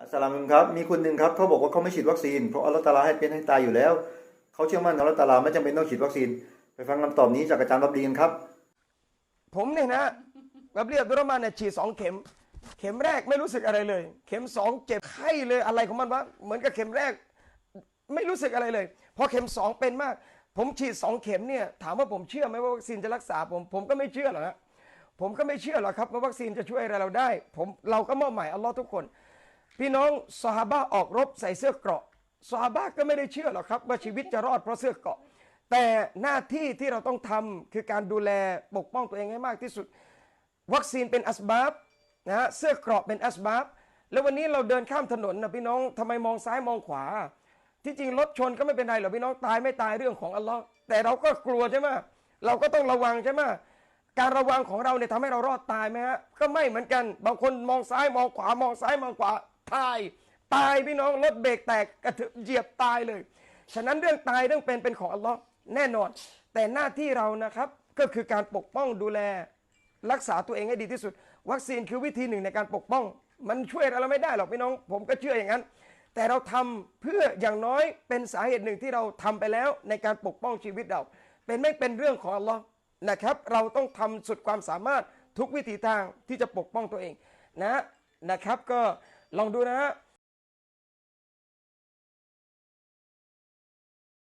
อัสสลามุอะลัยกุมครับมีคนหนึ่งครับเขาบอกว่าเขาไม่ฉีดวัคซีนเพราะอัลลอฮฺตะอาลาให้เป็นให้ตายอยู่แล้วเขาเชื่อมั่นอัลลอฮฺตะอาลาไม่จำเป็นต้องฉีดวัคซีน ไปฟังคำตอบนี้จากอาจารย์รับดีกันครับ ผมเนี่ยนะแบบเรียบดุรมาเนี่ยฉีดสองเข็ม เข็มแรกไม่รู้สึกอะไรเลย เข็มสองเจ็บไข้เลยอะไรของมันวะเหมือนกับเข็มแรก ไม่รู้สึกอะไรเลยพอเข็มสองเป็นมาก ผมฉีดสองเข็มเนี่ยถามว่าผมเชื่อไหมว่าวัคซีนจะรักษาผมผมก็ไม่เชื่อหรอกนะผมก็ไม่เชื่อหรอกครับว่าวัคซีนจะช่วยอะไรเราได้ ผมเราก็มอบหมายอัลลอฮ์ทุกคน พี่น้องซอฮาออกรบใส่เสื้อเกราะซอฮาก็ไม่ได้เชื่อหรอกครับ ว่าชีวิตจะรอดเพราะเสื้อเกราะ แต่หน้าที่ที่เราต้องทำคือการดูแลปกป้องตัวเองให้มากที่สุด วัคซีนเป็นอัสบับนะฮะเสื้อเกราะเป็นอัสบับแล้ววันนี้เราเดินข้ามถนนนะพี่น้องทำไมมองซ้ายมองขวา ที่จริงรถชนก็ไม่เป็นไรหรอกพี่น้องตายไม่ตายเรื่องของอัลลอฮ์แต่เราก็กลัวใช่ไหมเราก็ต้องระวังใช่ไหมการระวังของเราเนี่ยทำให้เรารอดตายไหมฮะก็ไม่เหมือนกัน บางคนมองซ้ายมองขวามองซ้ายมองขวา ตาย ตายพี่น้องรถเบรกแตกกระเถเหยียบตายเลย ฉะนั้นเรื่องตายเรื่องเป็นเป็นของอัลลอฮ์แน่นอน แต่หน้าที่เรานะครับก็คือการปกป้องดูแล รักษาตัวเองให้ดีที่สุด วัคซีนคือวิธีหนึ่งในการปกป้อง มันช่วยเราไม่ได้หรอกพี่น้อง ผมก็เชื่ออย่างนั้น แต่เราทำเพื่ออย่างน้อยเป็นสาเหตุหนึ่งที่เราทำไปแล้วในการปกป้องชีวิตเรา เป็นไม่เป็นเรื่องของอัลลอฮ์นะครับ เราต้องทำสุดความสามารถทุกวิถีทางที่จะปกป้องตัวเองนะนะครับก็ ลองดูนะฮะ